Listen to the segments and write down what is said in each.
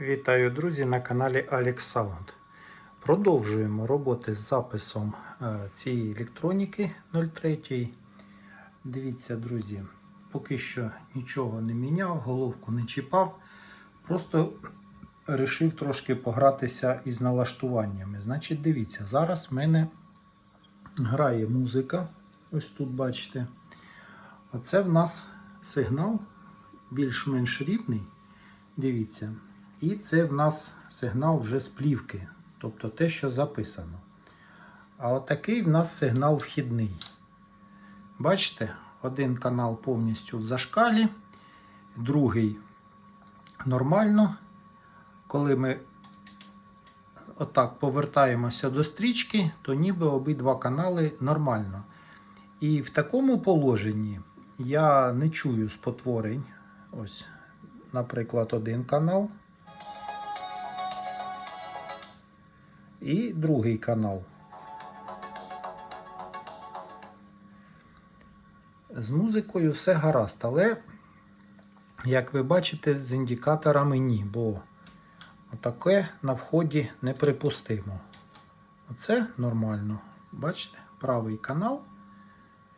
Вітаю, друзі, на каналі Sound. Продовжуємо роботи з записом е, цієї електроніки 03. Дивіться, друзі, поки що нічого не міняв, головку не чіпав. Просто вирішив трошки погратися із налаштуваннями. Значить, дивіться, зараз в мене грає музика. Ось тут бачите. Оце в нас сигнал більш-менш рівний. Дивіться. І це в нас сигнал вже з плівки, тобто те, що записано. А отакий в нас сигнал вхідний. Бачите, один канал повністю в зашкалі, другий нормально. Коли ми отак повертаємося до стрічки, то ніби обидва канали нормально. І в такому положенні я не чую спотворень. Ось, наприклад, один канал. І другий канал. З музикою все гаразд, але, як ви бачите, з індикаторами ні, бо таке на вході неприпустимо. Оце нормально. Бачите, правий канал.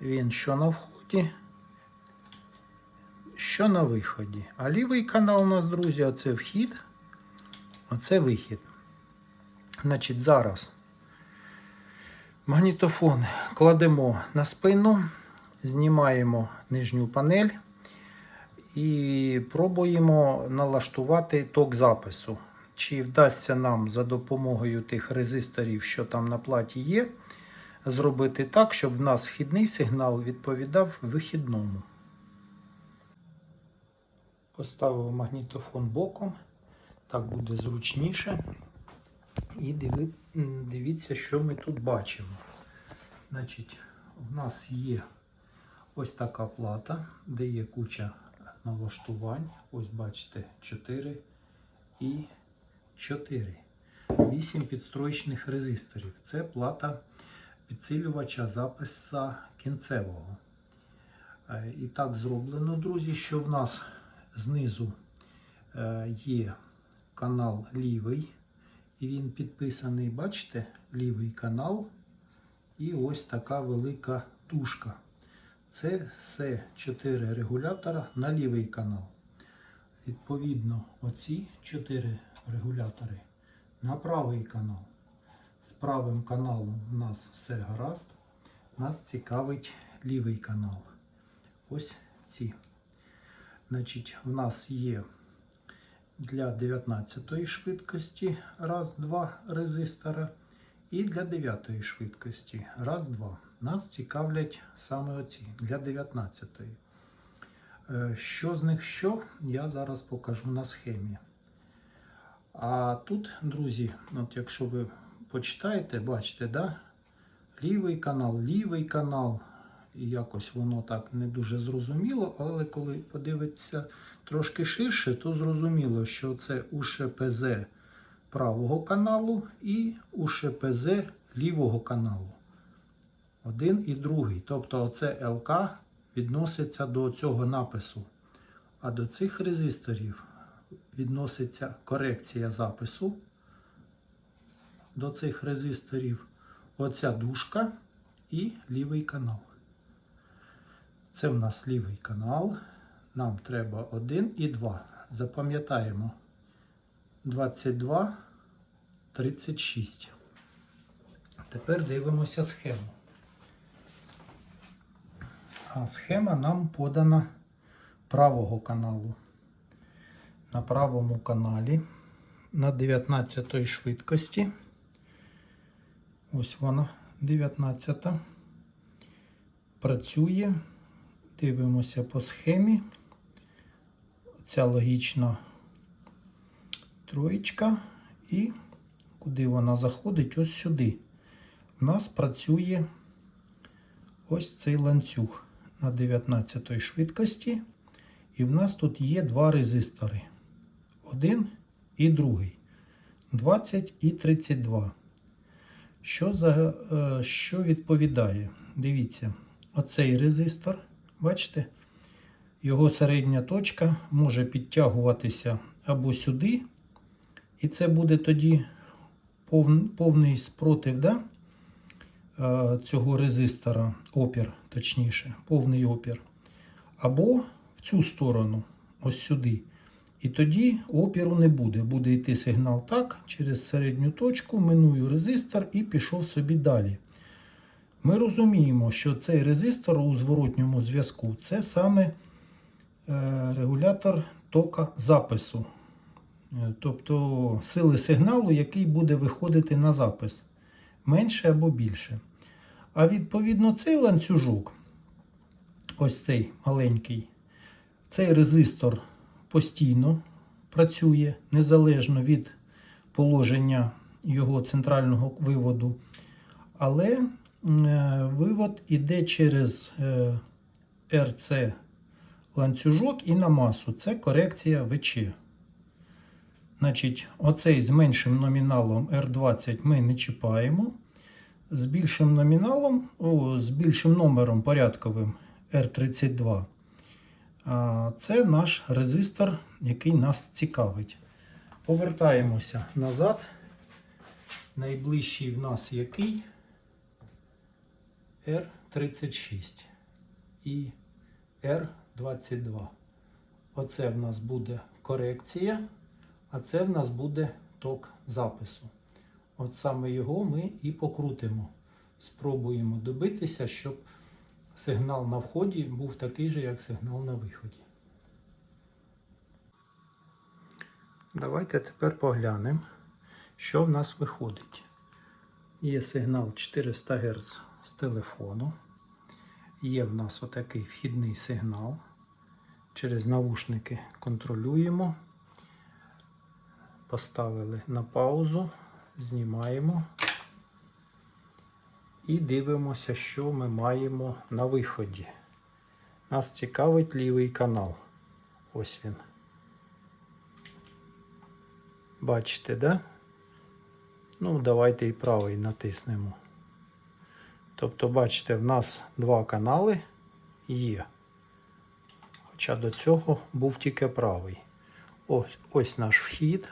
Він що на вході, що на виході. А лівий канал у нас, друзі, оце вхід, оце вихід. Значить, зараз магнітофон кладемо на спину, знімаємо нижню панель і пробуємо налаштувати ток запису. Чи вдасться нам за допомогою тих резисторів, що там на платі є, зробити так, щоб в нас вхідний сигнал відповідав вихідному. Поставив магнітофон боком, так буде зручніше. І диви, дивіться, що ми тут бачимо. Значить, в нас є ось така плата, де є куча налаштувань. Ось бачите, 4 і 4. 8 підстроєчних резисторів. Це плата підсилювача запису кінцевого. Е, І так зроблено, друзі, що в нас знизу е, є канал лівий. І він підписаний, бачите, лівий канал. І ось така велика тушка. Це все 4 регулятора на лівий канал. Відповідно, оці 4 регулятори на правий канал. З правим каналом в нас все гаразд. Нас цікавить лівий канал. Ось ці. Значить, в нас є для 19 швидкості раз, два резистора. І для 9 швидкості раз, два. Нас цікавлять саме оці для 19. Що з них що, я зараз покажу на схемі. А тут, друзі, от якщо ви почитаєте, бачите, да? лівий канал, лівий канал. І якось воно так не дуже зрозуміло, але коли подивитися трошки ширше, то зрозуміло, що це УШПЗ правого каналу і УШПЗ лівого каналу. Один і другий. Тобто оце ЛК відноситься до цього напису. А до цих резисторів відноситься корекція запису. До цих резисторів оця дужка і лівий канал. Це в нас лівий канал. Нам треба 1 і 2. Запам'ятаємо 22, 36. Тепер дивимося схему. А схема нам подана правого каналу. На правому каналі на 19 швидкості. Ось вона, 19. Працює. Дивимося по схемі. Ця логічна троєчка. І куди вона заходить? Ось сюди. У нас працює ось цей ланцюг на 19 швидкості. І в нас тут є два резистори. Один і другий. 20 і 32. Що, за, що відповідає? Дивіться, оцей резистор. Бачите? Його середня точка може підтягуватися або сюди, І це буде тоді пов- повний спротив да? е, цього резистора, опір, точніше, повний опір. Або в цю сторону, ось сюди. І тоді опіру не буде. Буде йти сигнал так, через середню точку, миную резистор і пішов собі далі. Ми розуміємо, що цей резистор у зворотньому зв'язку це саме е, регулятор тока запису. Е, Тобто сили сигналу, який буде виходити на запис менше або більше. А відповідно цей ланцюжок, ось цей маленький, цей резистор постійно працює незалежно від положення його центрального виводу. Але вивод іде через е, РЦ ланцюжок і на масу. Це корекція ВЧ. Значить, оцей з меншим номіналом R20 ми не чіпаємо. З більшим номіналом, о, з більшим номером порядковим R32. А, Це наш резистор, який нас цікавить. Повертаємося назад. Найближчий в нас який? R36 і R22. Оце в нас буде корекція, а це в нас буде ток запису. От саме його ми і покрутимо. Спробуємо добитися, щоб сигнал на вході був такий же, як сигнал на виході. Давайте тепер поглянемо, що в нас виходить. Є сигнал 400 Гц з телефону. Є в нас отакий вхідний сигнал. Через навушники контролюємо. Поставили на паузу, знімаємо і дивимося, що ми маємо на виході. Нас цікавить лівий канал. Ось він. Бачите, да? Ну, давайте і правий натиснемо. Тобто, бачите, в нас два канали є. Хоча до цього був тільки правий. Ось, ось наш вхід.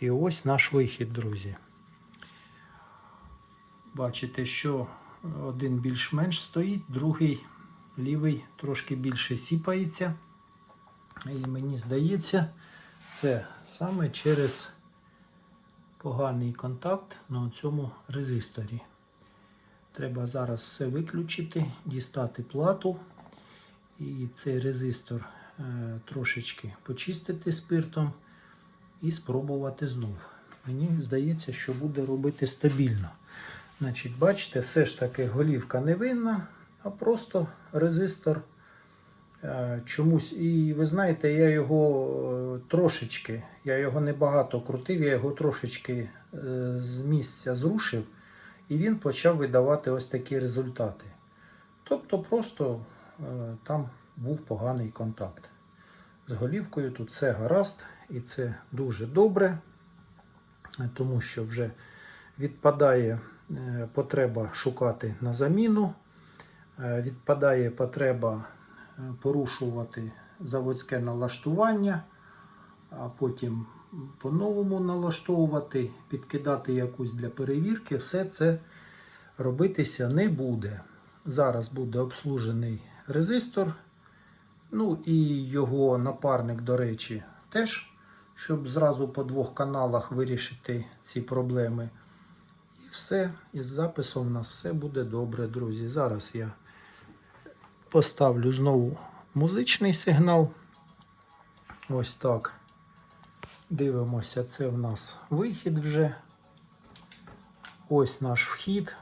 І ось наш вихід, друзі. Бачите, що один більш-менш стоїть, другий лівий трошки більше сіпається. І мені здається, це саме через поганий контакт на цьому резисторі. Треба зараз все виключити, дістати плату і цей резистор е, трошечки почистити спиртом і спробувати знов. Мені здається, що буде робити стабільно. Значить, бачите, все ж таки голівка не винна, а просто резистор чомусь. І ви знаєте, я його е, трошечки, я його небагато крутив, я його трошечки е, з місця зрушив, і він почав видавати ось такі результати. Тобто, просто е, там був поганий контакт. З голівкою тут все гаразд, і це дуже добре, тому що вже відпадає е, потреба шукати на заміну, е, відпадає потреба е, порушувати заводське налаштування, а потім по-новому налаштовувати, підкидати якусь для перевірки. Все це робитися не буде. Зараз буде обслужений резистор. Ну і його напарник, до речі, теж, щоб зразу по двох каналах вирішити ці проблеми. І все, із записом у нас все буде добре, друзі. Зараз я поставлю знову музичний сигнал. Ось так. Дивимося, це в нас вихід вже. Ось наш вхід.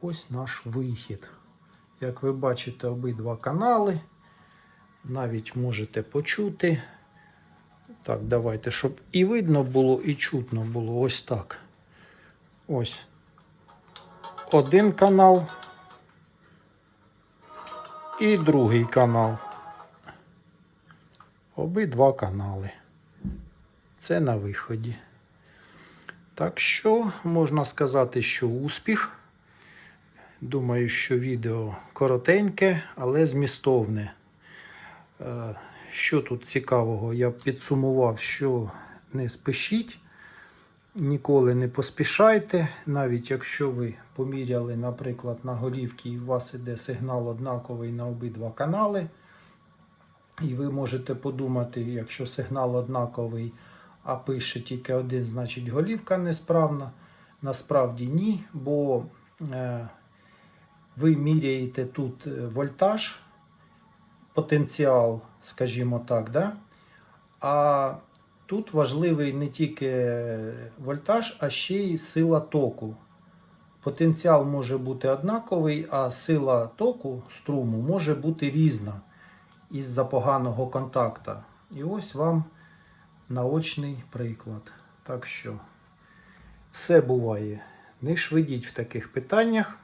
Ось наш вихід. Як ви бачите, обидва канали. Навіть можете почути. Так, давайте, щоб і видно було, і чутно було. Ось так. Ось. Один канал. І другий канал. Обидва канали. Це на виході. Так що можна сказати, що успіх. Думаю, що відео коротеньке, але змістовне. Е, що тут цікавого, я підсумував, що не спішіть, ніколи не поспішайте. Навіть якщо ви поміряли, наприклад, на голівки і у вас іде сигнал однаковий на обидва канали. І ви можете подумати, якщо сигнал однаковий, а пише тільки один, значить голівка несправна. Насправді ні, бо е, ви міряєте тут е, вольтаж, потенціал, скажімо так, да? а тут важливий не тільки вольтаж, а ще й сила току. Потенціал може бути однаковий, а сила току струму може бути різна із-за поганого контакта. І ось вам наочний приклад. Так що все буває. Не швидіть в таких питаннях.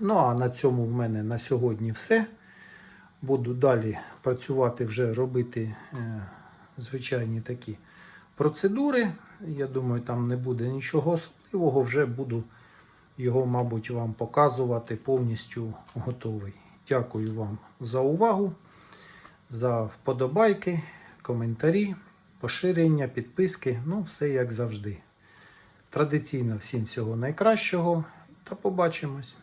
Ну а на цьому в мене на сьогодні все. Буду далі працювати, вже робити е, звичайні такі процедури. Я думаю, там не буде нічого особливого. Вже буду його, мабуть, вам показувати повністю готовий. Дякую вам за увагу, за вподобайки, коментарі, поширення, підписки. Ну, все як завжди. Традиційно всім всього найкращого та побачимось.